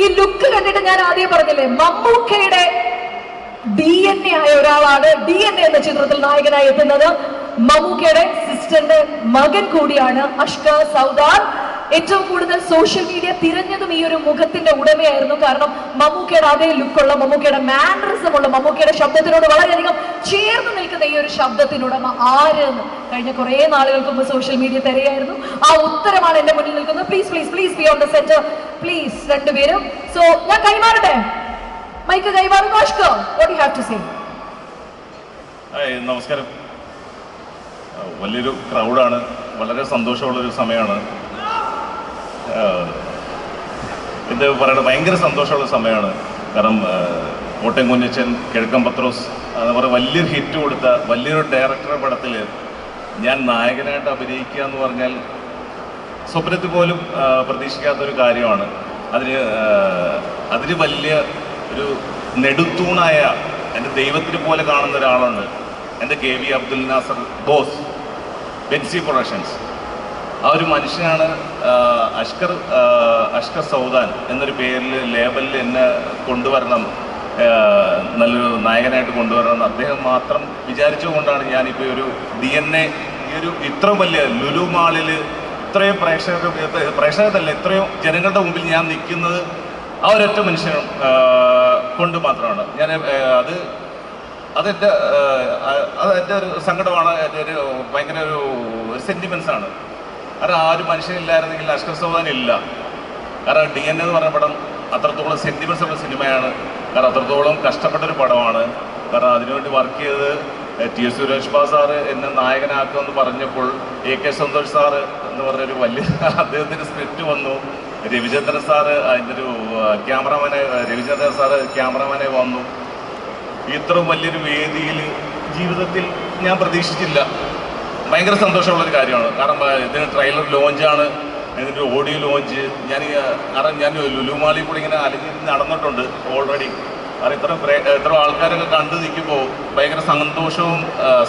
ഈ ലുക്ക് കണ്ടിട്ട് ഞാൻ ആദ്യം പറഞ്ഞില്ലേ മമ്മൂക്കയുടെ ഡി എൻ എ ആയ ഒരാളാണ് ഡി എൻ എ എന്ന ചിത്രത്തിൽ നായകനായി എത്തുന്നത്. മമ്മൂക്കയുടെ സിസ്റ്ററിന്റെ മകൻ കൂടിയാണ് അഷ്ക സൗദാർ ഏറ്റവും കൂടുതൽ സോഷ്യൽ മീഡിയ തിരഞ്ഞതും ഈ ഒരു മുഖത്തിന്റെ ഉടമയായിരുന്നു. കാരണം മമ്മൂക്കയുടെ അതേ ലുക്കുള്ള മമ്മൂക്കയുടെ മാനറിസം ഉള്ള മമ്മൂക്കയുടെ ശബ്ദത്തിനോട് വളരെയധികം ചേർന്ന് നിൽക്കുന്ന ഈ ഒരു ശബ്ദത്തിനുടമ ആര് എന്ന് കഴിഞ്ഞ കുറെ നാളുകൾക്ക് മുമ്പ് സോഷ്യൽ മീഡിയ തിരയായിരുന്നു. ആ ഉത്തരമാണ് എന്റെ മുന്നിൽ നിൽക്കുന്നത്. Please please please be on the centre please രണ്ടുപേരും. സോ ഞാൻ കൈമാറട്ടെ? Mic what you have to നമസ്കാരം. വലിയൊരു ക്രൗഡാണ് വളരെ സന്തോഷമുള്ളൊരു സമയമാണ്. ഇത് പറയണത് ഭയങ്കര സന്തോഷമുള്ള സമയമാണ്. കാരണം കോട്ടയം കുഞ്ഞച്ചൻ കിഴക്കൻ പത്രോസ് അത് പറയുന്ന വലിയൊരു ഹിറ്റ് കൊടുത്ത വലിയൊരു ഡയറക്ടറുടെ പടത്തിൽ ഞാൻ നായകനായിട്ട് അഭിനയിക്കുക എന്ന് പറഞ്ഞാൽ സ്വപ്നത്തിൽ പോലും പ്രതീക്ഷിക്കാത്തൊരു കാര്യമാണ്. അതിന് അതിന് വലിയ ഒരു നെടുത്തൂണായ എന്റെ ദൈവത്തിനെ പോലെ കാണുന്ന ഒരാളാണ് എന്റെ K V Abdul Nazar boss Benzy productions. ആ ഒരു മനുഷ്യനാണ് അഷ്കർ അഷ്കർ സൗദാൻ എന്നൊരു പേരിൽ ലേബലിൽ എന്നെ കൊണ്ടുവരണം നല്ലൊരു നായകനായിട്ട് കൊണ്ടുവരണം അദ്ദേഹം മാത്രം വിചാരിച്ചുകൊണ്ടാണ് ഞാനിപ്പോൾ ഒരു ഡി എൻ എ ഈ ഒരു ഇത്ര വലിയ ലുലു മാളിൽ ഇത്രയും പ്രേക്ഷകരുടെ പ്രേക്ഷകരല്ല ഇത്രയും ജനങ്ങളുടെ മുമ്പിൽ ഞാൻ നിൽക്കുന്നത് ആ ഒരൊറ്റ മനുഷ്യൻ കൊണ്ട് മാത്രമാണ്. ഞാൻ അത് അതെന്റെ അത് എന്റെ ഒരു സങ്കടമാണ് എന്റെ ഒരു ഭയങ്കര ഒരു സെന്റിമെൻസ് ആണ്. കാരണം ആ ഒരു മനുഷ്യനില്ലായിരുന്നെങ്കിൽ അഷ്ട സൗദാൻ ഇല്ല. കാരണം ഡി എൻ എന്ന് പറഞ്ഞ പടം അത്രത്തോളം സെന്റിമെൻസ് ഉള്ള സിനിമയാണ് കാരണം അത്രത്തോളം കഷ്ടപ്പെട്ടൊരു പടമാണ്. കാരണം അതിനുവേണ്ടി വർക്ക് ചെയ്തത് A, T S Suresh Babu sir എന്നെ നായകനാക്കുമെന്ന് പറഞ്ഞപ്പോൾ എ കെ സന്തോഷ് സാറ് എന്ന് പറഞ്ഞൊരു വലിയ അദ്ദേഹത്തിന്റെ സ്ക്രിപ്റ്റ് വന്നു. രവിചന്ദ്രൻ സാറ് അതിന്റെ ഒരു ക്യാമറമാനെ രവിചന്ദ്രൻ സാറ് ക്യാമറമാനെ വന്നു. ഇത്രയും വലിയൊരു വേദിയിൽ ജീവിതത്തിൽ ഞാൻ പ്രതീക്ഷിച്ചില്ല. ഭയങ്കര സന്തോഷമുള്ളൊരു കാര്യമാണ്. കാരണം ഇതിന് ട്രെയിലർ ലോഞ്ചാണ് ഇതിന്റെ ഓഡിയോ ലോഞ്ച് ഞാൻ കാരണം ഞാൻ ലുലുമാളിൽ കൂടി ഇങ്ങനെ അലഞ്ഞ് നടന്നിട്ടുണ്ട് ഓൾറെഡി കാരണം ഇത്ര ഇത്ര ആൾക്കാരൊക്കെ കണ്ടു നിൽക്കുമ്പോൾ ഭയങ്കര സന്തോഷവും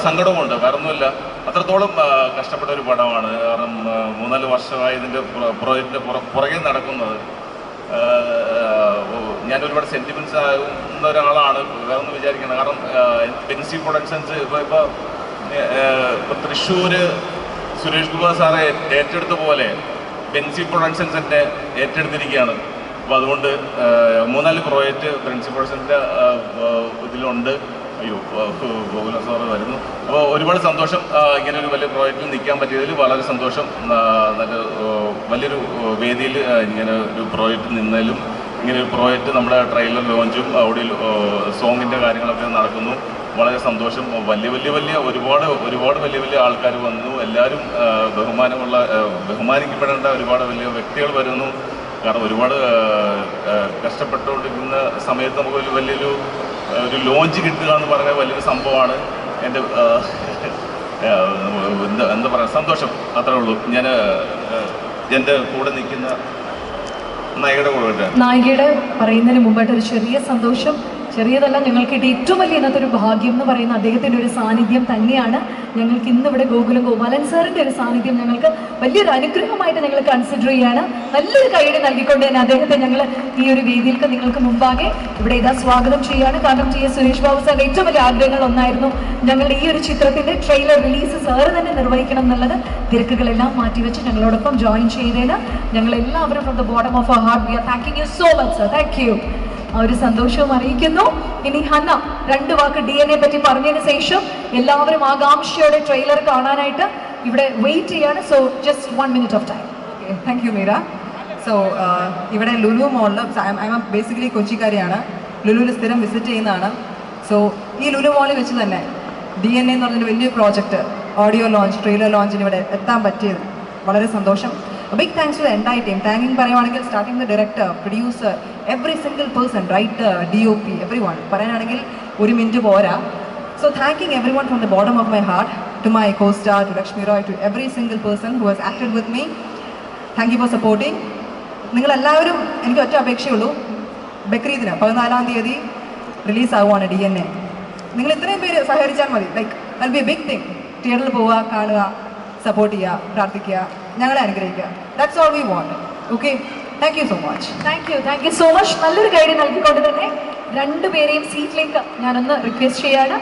സങ്കടവും ഉണ്ട് വേറെ ഒന്നുമില്ല അത്രത്തോളം കഷ്ടപ്പെട്ട ഒരു പടമാണ്. കാരണം മൂന്നാൽ വർഷമായി ഇതിന്റെ പ്രോജക്റ്റിന്റെ പുറകെ നടക്കുന്നത്. ഞാൻ ഒരുപാട് സെന്റിമെന്റ്സ് ആകുന്ന ഒരാളാണ്. വേറെ ഒന്ന് വിചാരിക്കണം കാരണം പെൻസി പ്രൊഡക്ഷൻസ് ഇപ്പോൾ ഇപ്പോൾ ഇപ്പോൾ തൃശ്ശൂർ സുരേഷ് കുമാർ സാറെ ഏറ്റെടുത്ത പോലെ പെൻസി പ്രൊഡക്ഷൻസ് എന്നെ ഏറ്റെടുത്തിരിക്കുകയാണ്. അപ്പോൾ അതുകൊണ്ട് മൂന്നാൽ പ്രോജക്റ്റ് പ്രിൻസിപ്പൽസിന്റെ ഇതിലുണ്ട്. അയ്യോ ഗോകുല സാറ് വരുന്നു. അപ്പോൾ ഒരുപാട് സന്തോഷം ഇങ്ങനെ ഒരു വലിയ പ്രോജക്റ്റിൽ നിൽക്കാൻ പറ്റിയതിൽ വളരെ സന്തോഷം. നല്ല വലിയൊരു വേദിയിൽ ഇങ്ങനെ ഒരു പ്രോജക്റ്റ് നിന്നാലും ഇങ്ങനെ ഒരു പ്രോജക്റ്റ് നമ്മുടെ ട്രെയിലർ ലോഞ്ചും അവിടെ സോങ്ങിന്റെ കാര്യങ്ങളൊക്കെ നടക്കുന്നു. വളരെ സന്തോഷം. വലിയ വലിയ വലിയ ഒരുപാട് ഒരുപാട് വലിയ വലിയ ആൾക്കാർ വന്നു. എല്ലാവരും ബഹുമാനമുള്ള ബഹുമാനിക്കപ്പെടേണ്ട ഒരുപാട് വലിയ വ്യക്തികൾ വരുന്നു. കാരണം ഒരുപാട് കഷ്ടപ്പെട്ടുകൊണ്ടിരിക്കുന്ന സമയത്ത് നമുക്കൊരു വലിയൊരു ഒരു ലോഞ്ച് കിട്ടുക എന്ന് പറഞ്ഞ വലിയൊരു സംഭവമാണ് എന്റെ എന്താ എന്താ പറയുക സന്തോഷം. അത്രേ ഉള്ളൂ. ഞാൻ എന്റെ കൂടെ നിൽക്കുന്ന നായികയുടെ കൂടെ നായികയുടെ പറയുന്നതിന് മുമ്പായിട്ട് ഒരു ചെറിയ സന്തോഷം. ചെറിയതല്ല ഞങ്ങൾക്ക് കിട്ടിയ ഏറ്റവും വലിയ ഇന്നത്തെ ഒരു ഭാഗ്യം എന്ന് പറയുന്ന അദ്ദേഹത്തിന്റെ ഒരു സാന്നിധ്യം തന്നെയാണ്. ഞങ്ങൾക്ക് ഇന്ന് ഇവിടെ ഗോകുല ഗോപാലൻ സാറിന്റെ ഒരു സാന്നിധ്യം ഞങ്ങൾക്ക് വലിയൊരു അനുഗ്രഹമായിട്ട് ഞങ്ങൾ കൺസിഡർ ചെയ്യാണ്. നല്ലൊരു കൈയ്യടി നൽകിക്കൊണ്ട് തന്നെ അദ്ദേഹത്തെ ഞങ്ങൾ ഈ ഒരു വേദിയിലേക്ക് നിങ്ങൾക്ക് മുമ്പാകെ ഇവിടെ ഇതാ സ്വാഗതം ചെയ്യാണ് കാരണം ടി എസ് സുരേഷ് ബാബു സാറിന്റെ ഏറ്റവും വലിയ ആഗ്രഹങ്ങൾ ഒന്നായിരുന്നു ഞങ്ങളുടെ ഈ ഒരു ചിത്രത്തിന്റെ ട്രെയിലർ റിലീസ് സാറ് തന്നെ നിർവഹിക്കണം എന്നുള്ളത്. തിരക്കുകളെല്ലാം മാറ്റിവെച്ച് ഞങ്ങളോടൊപ്പം ജോയിൻ ചെയ്തതിന് ഞങ്ങൾ എല്ലാവരും from the bottom of our heart we are thanking you so much sir thank you ഒരു സന്തോഷവും അറിയിക്കുന്നു. ഇനി ഹന്ന രണ്ട് വാക്ക് ഡി എൻ എ പറ്റി പറഞ്ഞതിന് ശേഷം എല്ലാവരും ആകാംക്ഷയോടെ ട്രെയിലർ കാണാനായിട്ട് ഇവിടെ വെയിറ്റ് ചെയ്യാണ്. So just one minute of time okay thank you Meera so ഇവിടെ ലുലു മോളിൽ ഐ എം ബേസിക്കലി കൊച്ചിക്കാരിയാണ്. ലുലുവിൽ സ്ഥിരം വിസിറ്റ് ചെയ്യുന്നതാണ്. സോ ഈ ലുലു മോളിൽ വെച്ച് തന്നെ ഡി എൻ എ എന്ന് പറഞ്ഞൊരു വലിയ പ്രോജക്റ്റ് ഓഡിയോ ലോഞ്ച് ട്രെയിലർ ലോഞ്ചിന് ഇവിടെ എത്താൻ പറ്റിയത് വളരെ സന്തോഷം. Big thanks to the entire team thanking പറയുവാണെങ്കിൽ starting the director producer every single person writer D O P every one പറയാനാണെങ്കിൽ ഒരു മിനിറ്റ് പോരാ. So thanking everyone from the bottom of my heart, to my co-star, to Lakshmi Roy, to every single person who has acted with me. Thank you for supporting. നിങ്ങൾ എല്ലാവരും എനിക്ക് ഒറ്റ അപേക്ഷയുള്ളൂ. ബക്രീദിന് പതിനാലാം തീയതി റിലീസാവുകയാണ് D N A നിങ്ങൾ ഇത്രയും പേര് സഹകരിച്ചാൽ മതി. ലൈക്ക് അത് ബി എ ബിഗ് തിങ് തിയേറ്ററിൽ പോവുക കാണുക സപ്പോർട്ട് ചെയ്യുക പ്രാർത്ഥിക്കുക ഞങ്ങളെ അനുഗ്രഹിക്കുക. That's all we want okay thank you so much thank you thank you so much നല്ലൊരു ഗൈഡ് നൽകിക്കൊണ്ട് തന്നെ രണ്ടുപേരെയും സീറ്റിലേക്ക് ഞാനൊന്ന് റിക്വസ്റ്റ് ചെയ്യാണ്.